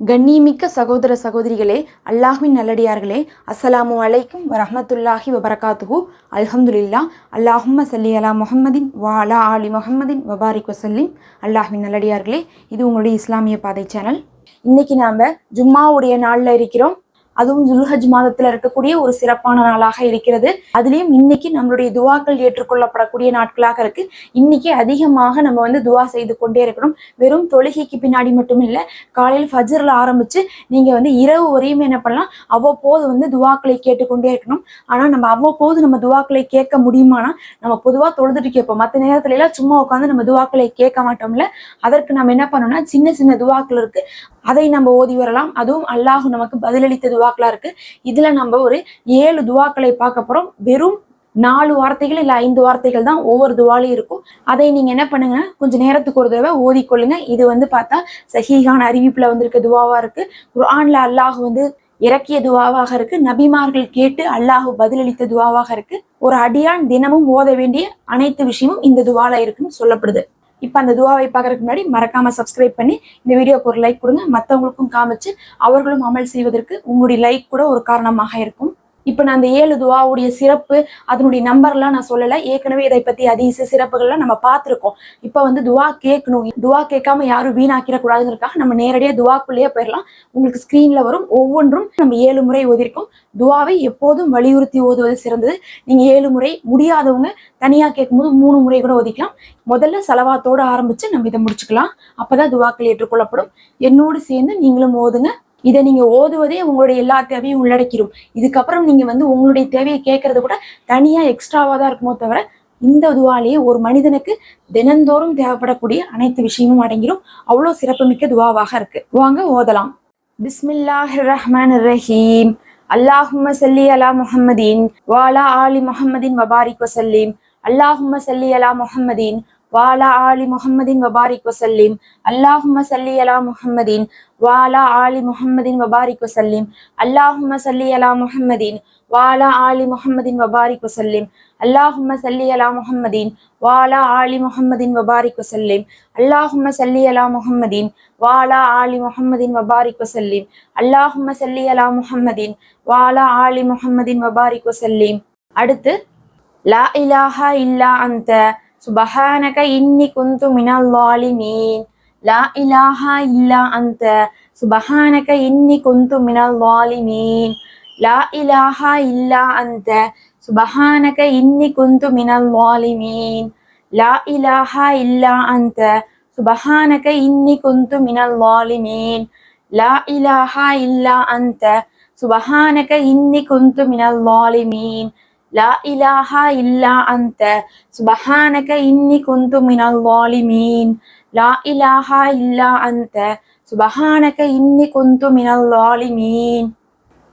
கண்ணியமிக்க சகோதர சகோதரிகளே அல்லாஹ்வின் நல்லடியார்களே அஸ்ஸலாமு அலைக்கும் வரஹ்மத்துல்லாஹி வபரகாத்துஹு. அல்ஹம்துலில்லா அல்லாஹும்ம சல்லி அலா முஹம்மதின் வா அலா ஆலி முஹம்மதின் வபாரிக் வசல்லிம் அல்லாஹ்வின் நல்லடியார்களே இது உங்களுடைய இஸ்லாமிய பாதை சேனல். இன்னைக்கு நாம் ஜும்மாவுடைய நாளில் இருக்கிறோம். அதுவும் ஜுல்ஹஜ் மாதத்துல இருக்கக்கூடிய ஒரு சிறப்பான நாளாக இருக்கிறது. அதுலயும் இன்னைக்கு நம்மளுடைய துவாக்கள் ஏற்றுக்கொள்ளப்படக்கூடிய நாட்களாக இருக்கு. இன்னைக்கு அதிகமாக நம்ம வந்து துவா செய்து கொண்டே இருக்கணும். வெறும் தொழுகைக்கு பின்னாடி மட்டும் இல்லை காலையில் ஃபஜர்ல ஆரம்பிச்சு நீங்க வந்து இரவு வரையும் என்ன பண்ணலாம் அவ்வப்போது வந்து துவாக்களை கேட்டுக்கொண்டே இருக்கணும். ஆனா நம்ம அவ்வப்போது நம்ம துவாக்களை கேட்க முடியுமானா நம்ம பொதுவா தொழுதுட்டு கேட்போம். மற்ற நேரத்துல எல்லாம் சும்மா உட்காந்து நம்ம துவாக்களை கேட்க மாட்டோம்ல. அதற்கு நம்ம என்ன பண்ணோம்னா சின்ன சின்ன துவாக்கள் இருக்கு. அதை நம்ம ஓதி வரலாம். அதுவும் அல்லாஹ் நமக்கு பதிலளித்த துவாக்களா இருக்கு. இதுல நம்ம ஒரு ஏழு துவாக்களை பார்க்க போறோம். வெறும் நாலு வார்த்தைகள் இல்லை ஐந்து வார்த்தைகள் தான் ஒவ்வொரு துவாலையும் இருக்கும். அதை நீங்க என்ன பண்ணுங்க கொஞ்சம் நேரத்துக்கு ஒரு தடவை ஓதிக்கொள்ளுங்க. இது வந்து பார்த்தா சஹீகான அறிவிப்புல வந்திருக்க துவாவா இருக்கு. குர்ஆன்ல அல்லாஹ் வந்து இறக்கிய துவாவாக இருக்கு. நபிமார்கள் கேட்டு அல்லாஹ் பதிலளித்த துவாவாக இருக்கு. ஒரு அடியான் தினமும் ஓத வேண்டிய அனைத்து விஷயமும் இந்த துவால இருக்குன்னு சொல்லப்படுது. இப்போ அந்த துவாவை பார்க்கறதுக்கு முன்னாடி மறக்காம சப்ஸ்கிரைப் பண்ணி இந்த வீடியோக்கு ஒரு லைக் கொடுங்க. மற்றவங்களுக்கும் காமிச்சு அவர்களும் அமல் செய்வதற்கு உங்களுடைய லைக் கூட ஒரு காரணமாக இருக்கும். இப்போ நான் அந்த ஏழு துவாவுடைய சிறப்பு அதனுடைய நம்பர்லாம் நான் சொல்லலை. ஏற்கனவே இதை பற்றி அதிச சிறப்புகள்லாம் நம்ம பார்த்துருக்கோம். இப்போ வந்து துவா கேட்கணும். துவா கேட்காம யாரும் வீணாக்கிடக்கூடாதுங்கிறதுக்காக நம்ம நேரடியாக துவாக்குள்ளேயே போயிடலாம். உங்களுக்கு ஸ்க்ரீனில் வரும். ஒவ்வொன்றும் நம்ம ஏழு முறை ஓதிருக்கோம். துவாவை எப்போதும் வலியுறுத்தி ஓதுவது சிறந்தது. நீங்கள் ஏழு முறை முடியாதவங்க தனியாக கேட்கும்போது மூணு முறை கூட ஒதுக்கலாம் முதல்ல செலவாத்தோடு ஆரம்பித்து நம்ம இதை முடிச்சுக்கலாம். அப்போ தான் துவாக்கள் ஏற்றுக்கொள்ளப்படும். என்னோடு சேர்ந்து நீங்களும் ஓதுங்க. இதை நீங்க ஓதுவதே உங்களுடைய எல்லா தேவையும் உள்ளடக்கிடும் இதுக்கப்புறம் நீங்க வந்து உங்களுடைய தேவையை கேட்கறது கூட தனியா எக்ஸ்ட்ராவா தான் இருக்குமோ தவிர இந்த துவாலேயே ஒரு மனிதனுக்கு தினந்தோறும் தேவைப்படக்கூடிய அனைத்து விஷயமும் அடங்கிடும் அவ்வளோ சிறப்புமிக்க துவாவாக இருக்கு. வாங்க ஓதலாம். பிஸ்மில்லாஹ் ரஹ்மான் ரஹீம் அல்லாஹும்ம சல்லி அலா முஹம்மதீன். வாலா ஆலி முஹம்மதின் வபாரிக் வசல்லீம். அல்லாஹும்ம சல்லி அலா முஹம்மதீன். வாலா ஆலி முஹம்மதின் வபாரிக் வசல்லிம். அல்லாஹும சல்லி அலா முஹம்மதின். வாலா ஆலி முஹம்மதின் வபாரிக் வசல்லிம். அல்லாஹும சல்லி அலா முஹம்மதின். வாலா ஆலி முஹம்மதின் வபாரிக் வசல்லிம். அல்லாஹும சல்லி அலா முஹம்மதின். வாலா ஆலி முஹம்மதின் வபாரிக் வசல்லிம். அல்லாஹும சல்லி அலா முஹம்மதின். வாலா ஆலி முஹம்மதின் வபாரிக் வசல்லிம். அல்லாஹும சல்லி அலா முஹம்மதின். வாலா ஆலி முஹம்மதின் வபாரிக் வசல்லிம். அடுத்து லா இலாஹா இல்லா அந்த சுபஹானக இன்னி குந்து மினல்லாலிமீன் லா இலாஹா இல்லா அந்த சுபஹானக இன்னி குந்து மினல்லாலிமீன் லா இலாஹா இல்லா அந்த சுபஹானக இன்னி குந்து மினல்லாலிமீன் லா இலாஹா இல்லா அந்த சுபஹானக இன்னி குந்து மினல்லாலிமீன் லா இலாஹா இல்லா அந்த சுபஹானக இன்னி குந்து மினல் لا إله إلا أنت. سبحانك إني كنت من الظالمين. لا إله إلا أنت. سبحانك إني كنت من الظالمين.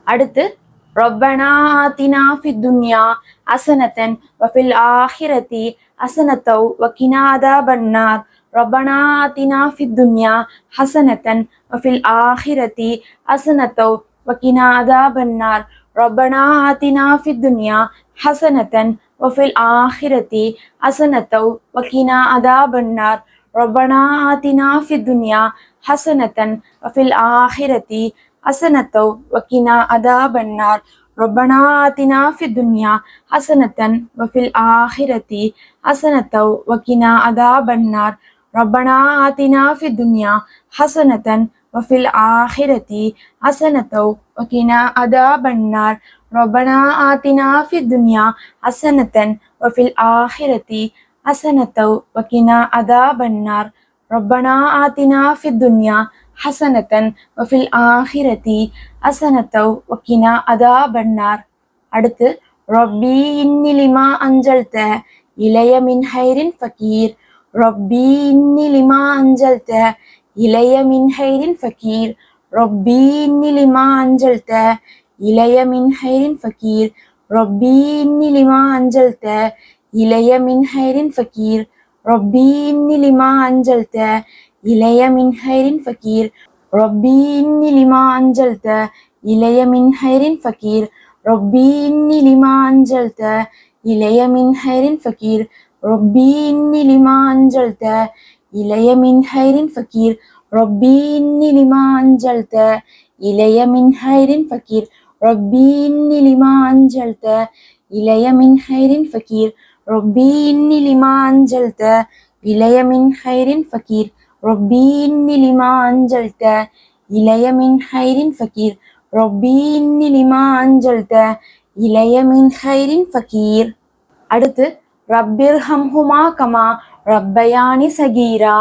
أردت ربنا آتنا في الدنيا حسنة وفي الآخرة حسنة وقنا عذاب النار ربنا آتنا في الدنيا حسنة وفي الآخرة حسنة وقنا عذاب النار ربنا آتنا في الدنيا حسنة وفي الآخرة حسنة وقنا عذاب النار. ربنا آتنا في الدنيا حسنة وفي الآخرة حسنة وقنا عذاب النار. ربنا آتنا في الدنيا حسنة وفي الآخرة حسنة وقنا عذاب النار. ربنا آتنا في الدنيا حسنة وفي الآخرة حسنة وقنا عذاب النار. ربنا آتنا في الدنيا حسنة وفي الآخرة حسنة وقنا عذاب النار ربنا آتنا في الدنيا حسنة وفي الآخرة حسنة وقنا عذاب النار அடுத்து ரப்பி இன்னி லிமா அஞ்சல்த இளைய மின் ஹைரின் ஃபகீர் ரப்பி இன்னி லிமா அஞ்சல்த இளைய மின் ஹைரின் ஃபகீர் ரப்பி இன்னி லிமா அஞ்சல்த இளைய மின்ஹைரின் ஃபக்கீர் ரொப்பி இன்னிலிமா அஞ்சல்த. இளைய மின்ஹைரின் ஃபக்கீர் ரொப்பி இன்னிலிமா அஞ்சல்த. இளைய மின்ஹைரின் ஃபக்கீர் ரொப்பி இன்னிலிமா அஞ்சல்த. இளைய மின்ஹைரின் ஃபக்கீர் ரொப்பி இன்னிலிமா அஞ்சல்த. இளைய மின்ஹைரின் ஃபக்கீர் ரொப்பி இன்னிலிமா அஞ்சல்த. இளைய மின்ஹைரின் ஃபக்கீர் ரொப்பி இன்னிலிமா அஞ்சல்த. இளைய மின்ஹைரின் ஃபக்கீர் ربي إني لما أنزلت إلي من خير فقير ربي إني لما أنزلت إلي من خير فقير ربي إني لما أنزلت إلي من خير فقير ربي إني لما أنزلت إلي من خير فقير அடுத்து ரப்பிர் ஹம்ஹுமா கமா ரப்பயானி சகீரா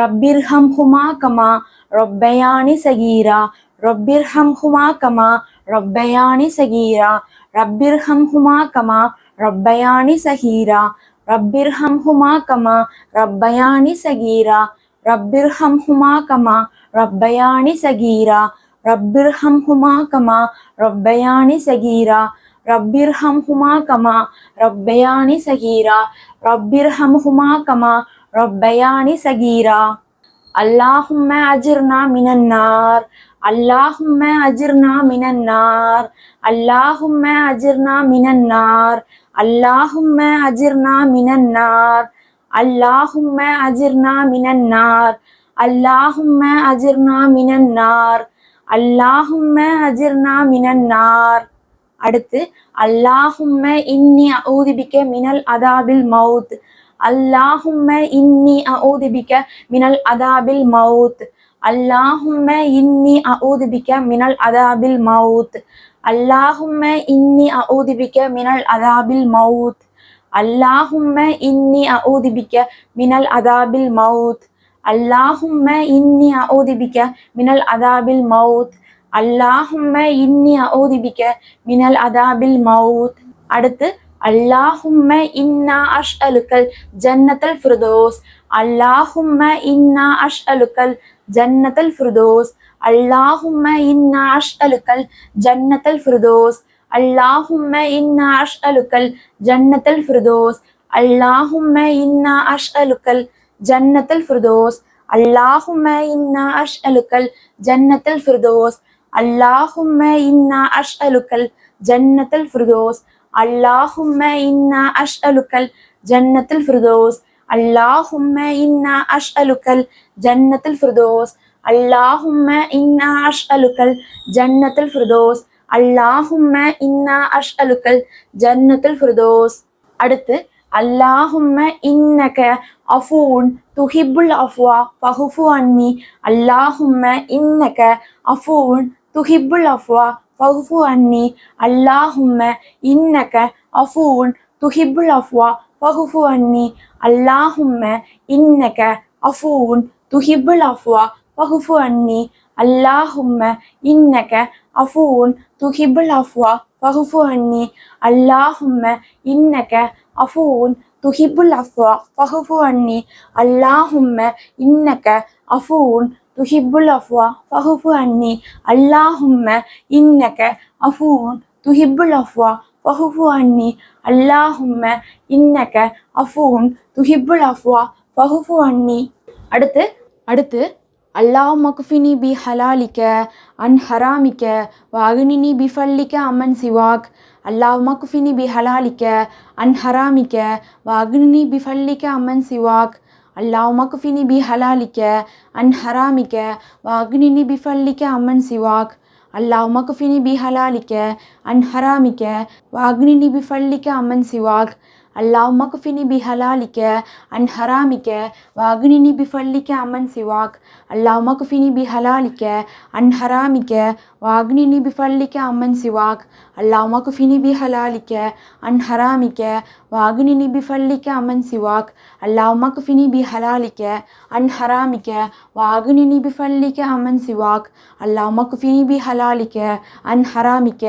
ரப்பிர் ஹம்ஹுமா கமா ரப்பயானி சகீரா ரப்பிர் ஹுமா கமா ரப்பயானி சகீரா. ரப்பிர்ஹம் ஹுமா கமா ரப்பயானி சகீரா. ரப்பிர்ஹம் ஹுமா கமா ரப்பயானி சகீரா. ரப்பிர்ஹம் ஹுமா கமா ரப்பயானி சகீரா. ரப்பிர்ஹம் ஹுமா கமா ரப்பயானி சகீரா. ரப்பிர்ஹம் ஹுமா கமா ரப்பயானி சகீரா. ரப்பிர்ஹம் ஹுமா கமா ரப்பயானி சகீரா. அல்லாஹும்ம அஜிர்னா மினன்னார். அல்லாஹும்ம அஜிர்னா மினன்னார். அல்லாஹும்ம அஜிர்னா மினன்னார். அல்லாஹும்ம அஜிர்னா மினன்னார். அல்லாஹும்ம அஜிர்னா மினன்னார். அல்லாஹும்ம அஜிர்னா மினன்னார். அல்லாஹும்ம அஜிர்னா மினன்னார். அடுத்து அல்லாஹும்ம இன்னி ஊதிபிக்க மினல் அதாபில் மவுத். அல்லாஹும்ம இன்னி ஊதிபிக்க மினல் அதாபில் மவுத். அல்லாஹும்ம இன்னி அஊதிபிக்க மினல் அதாபில் மவுத். அல்லாஹும்ம இன்னி அஊதிபிக்க மினல் அதாபில் மவுத். அல்லாஹும்ம இன்னி அஊதிபிக்க மினல் அதாபில் மவுத். அல்லாஹும்ம இன்னி அஊதிபிக்க மினல் அதாபில் மவுத். அல்லாஹும்ம இன்னி அஊதிபிக்க மினல் அதாபில் மவுத். அடுத்து அல்லாஹும்ம இன்னா அஷ் அலுக்கல் ஜன்னத்தல் ஃபிர்தோஸ். அல்லாஹும்ம இன்னா அஷ் அலுக்கல் ஜன்னத்தல் ஃபிர்தோஸ். அல்லாஹும்ம இன்னா அஷ் அலுக்கல் ஜன்னத்தல் ஃபிர்தோஸ். அல்லாஹும்ம இன்னா அஷ் அலுக்கல் ஜன்னத்தல் ஃபிர்தோஸ். அல்லாஹும்ம இன்னா அஷ் அலுக்கல் ஜன்னத்தல் ஃபிர்தோஸ். அல்லாஹும்ம இன்னா அஷ் அலுக்கல் ஜன்னத்தல் ஃபிர்தோஸ். அல்லாஹும்ம இன்னா அஷ் அலுக்கல் ஜன்னத்தல் ஃபிர்தோஸ். அல்லாஹும்ம இன்னா அஷ் அலுக்கல் ஜன்னத்தில் ஃபிர்தோஸ். அல்லாஹும்ம இன்னா அஷ் அலுக்கல் ஜன்னத்தில் ஃபிர்தோஸ். அல்லாஹும்ம இன்னா அஷ் அலுக்கல் ஜன்னத்தில் ஃபிர்தோஸ். அல்லாஹும்ம இன்னா அஷ் அலுக்கல் ஜன்னத்தில் ஃபிர்தோஸ். அடுத்து அல்லாஹும்ம இன்னக அஃபூன் துஹிபுல் அஃப்வா பஹுஃபு அன்னி. அல்லாஹும்ம இன்னக அஃபூன் துஹிபுல் அஃப்வா ஃபஹ்ஃபு அன்னி அல்லாஹும்ம இன்னக அஃபூன் துஹிபுல் அஃப்வா ஃபஹ்ஃபு அன்னி அல்லாஹும்ம இன்னக அஃபூன் துஹிபுல் அஃப்வா ஃபஹ்ஃபு அன்னி அல்லாஹும்ம இன்னக அஃபூன் துஹிபுல் அஃப்வா ஃபஹ்ஃபு அன்னி அல்லாஹும்ம இன்னக அஃபூன் துஹிபுல் அஃப்வா ஃபஹ்ஃபு அன்னி அல்லாஹும்ம இன்னக அஃபூன் துஹிப்புல் அஃப்வா ஃபஹுஃபு அன்னி அல்லாஹும்ம இன்னக அஃபூன் துஹிப்புல் அஃப்வா ஃபஹுஃபு அன்னி அல்லாஹும்ம இன்னக அஃபூன் துஹிப்புல் அஃப்வா ஃபஹுஃபு அன்னி. அடுத்து அடுத்து அல்லாஹ் மக்ஃபினி பி ஹலாலிக்க அன் ஹராமிக்க வ அக்னினி பி ஃபல்லிக்க அம்மன் சிவாக். அல்லாஹ் மக்ஃபினி பி ஹலாலிக்க அன் ஹராமிக்க வ அக்னினி பி ஃபல்லிக்க அம்மன் சிவாக். அல்லாஹ் மக்ஃபினி பி ஹலாலிக்க அன் ஹராமிக்க வ அக்னினி பி ஃபல்லிக்க அம்மன் சிவாக் அல்லாஹ் மக்ஃபினி பி ஹலாலிக்க அன் ஹராமிக்க வ அக்னினி பி ஃபல்லிக்க அம்மன் சிவாக் அல்லாஹ் மக்ஃபினி பி ஹலாலிக்க அன் ஹராமிக்க வ அக்னினி பி ஃபல்லிக்க அம்மன் சிவாக் அல்லாஹ் மக்ஃபினி பி ஹலாலிக்க அன் ஹராமிக்க வ அக்னினி பி ஃபல்லிக்க அம்மன் சிவாக் அல்லாஹ் மக்ஃபினி பி ஹலாலிக்க அன் ஹராமிக்க வ அக்னினி பி ஃபல்லிக்க அம்மன் சிவாக் அல்லாஹ் மக்ஃபினி பி ஹலாலிக்க அன் ஹராமிக்க வ அக்னினி பி ஃபல்லிக்க அம்மன் சிவாக் அல்லாஹ் மக்ஃபினி பி ஹலாலிக்க அன் ஹராமிக்க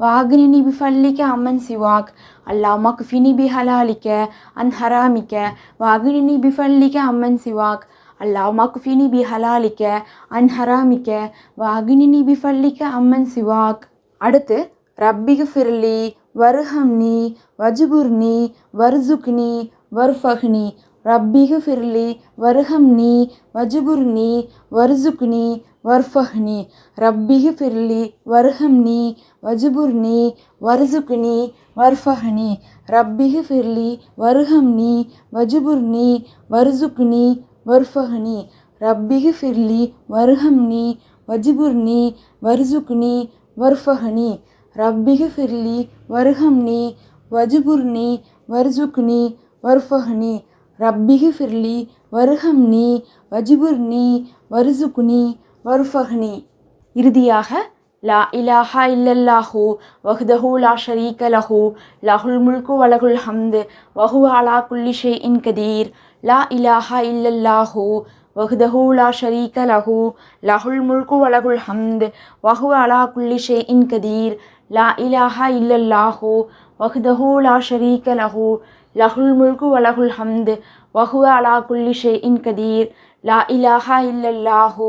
வ அக்னினி பி ஃபல்லிக்க அம்மன் சிவாக் அல்லாஹ் ஃபினி பி ஹலாலிக்க அன் ஹராமிக்க வாகினி பி ஃபல்லிக்க அம்மன் சிவாக் அல்லாஹ் ஃபினி பி ஹலாலிக்க அன் ஹராமிக்க வாகினி பி ஃபல்லிக்க அம்மன் சிவாக் அடுத்து ரப்பிகு ஃபிர்லி வர்ஹம்னி வஜுபுர்னி வர்சுக்னி வர்ஃபஹ்னி ரப்பிகு ஃபிர்லி வர்ஹம்னி வஜுபுர்னி வர்சுக்னி वर्फ़हनी रब्बी फ़िर्ली, वर्हमनी, वजबुरनी, वर्ज़ुकनी, वर्फ़हनी रब्बी फ़िर्ली, वर्हमनी, वजबुरनी, वर्ज़ुकनी, वर्फ़हनी रब्बी फ़िर्ली, वर्हमनी, वजबुरनी, वर्ज़ुकनी, वर्फ़हनी रब्बी फ़िर्ली, वर्हमनी, वजबुरनी, वर्ज़ुकनी, वर्फ़हनी रब्बी फ़िर्ली, वर्हमनी, वजबुरनी, वर्ज़ुकनी வர்ஃபஹ்னி. இறுதியாக லா இலாஹா இல்லல்லாஹு வஹ்தஹு லா ஷரீக லஹு லஹுல் முல்கு வலகுல் ஹம்து வஹுவ அலா குல்லி ஷைஇன் கதீர் லா இலாஹா இல்லல்லாஹு வஹ்தஹு லா ஷரீக லஹு லஹுல் முல்கு வலகுல் ஹம்து வஹுவ அலா குல்லி ஷைஇன் கதீர் லா இலாஹா இல்லல்லாஹு வஹ்தஹு லா ஷரீக லஹு லஹுல் முல்கு வலகுல் ஹம்து வஹுவ அலா குல்லி ஷைஇன் கதீர் லா இலாஹா இல்லல்லாஹு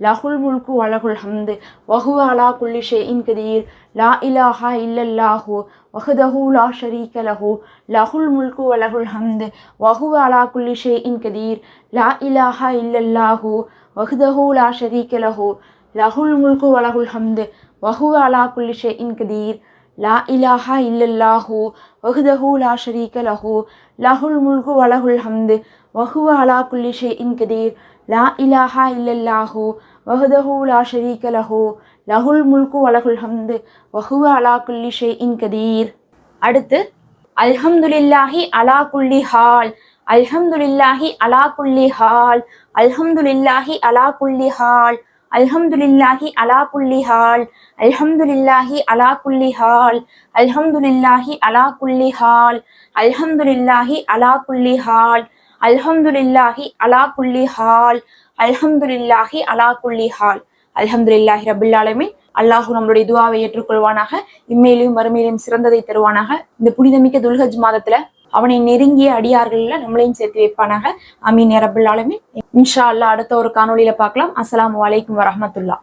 லஹுல் முல்கு வலகுல் ஹம்து வஹுவ அலா குல்லி ஷைஇன் கதீர் லா இலாஹா இல்லல்லாஹு வஹ்தஹு லா ஷரீக லஹு லஹுல் முல்கு வலகுல் ஹம்து வஹுவ அலா குல்லி ஷைஇன் கதீர் லா இலாஹா இல்லல்லாஹு வஹ்தஹு லா ஷரீக லஹு லஹுல் முல்கு வலகுல் ஹம்து வஹுவ அலா குல்லி ஷைஇன் கதீர் லா இலாஹா இல்லல்லாஹு வஹ்தஹு லா ஷரீக லஹு லஹுல் முல்கு வலகுல் ஹம்து வஹுவ அலா குல்லி ஷைஇன் கதீர் லா இலாஹா இல்லல்லாஹு வஹ்தஹு லா ஷரீக லஹோ லஹுல் முல்கு வலகுல் ஹம்து வஹுவ அலா குல்லி ஷைஇன் கதீர். அடுத்து அல்ஹம்துலில்லாஹி அலா குல்லி ஹால் அல்ஹம்துலில்லாஹி அலா குல்லி ஹால் அல்ஹம்துலில்லாஹி அலா குல்லி ஹால் அல்ஹம்துலில்லாஹி அலா குல்லி ஹால் அல்ஹம்துலில்லாஹி அலா குல்லி ஹால் அல்ஹம்துலில்லாஹி அலா குல்லி ஹால் அல்ஹம்துலில்லாஹி அலா குல்லி ஹால் அல்ஹம்துலில்லாஹி அலா குல்லி ஹால் அல்ஹம்துலில்லாஹி அலா குல்லி ஹால். அல்ஹம்துலில்லாஹி ரபில் ஆலமீன். நம்மளுடைய துவாவை ஏற்றுக்கொள்வானாக. இம்மையிலும் மறுமையிலையும் சிறந்ததை தருவானாக. இந்த புனிதமிக்க துல்ஹஜ் மாதத்துல அவனை நெருங்கிய அடியார்கள்ல நம்மளையும் சேர்த்து வைப்பானாக. அமீன் ரபுல் இன்ஷா அல்லாஹ் அடுத்த ஒரு காணொலியில பார்க்கலாம். அஸ்லாம் வலைக்கும் வரமத்துல்லா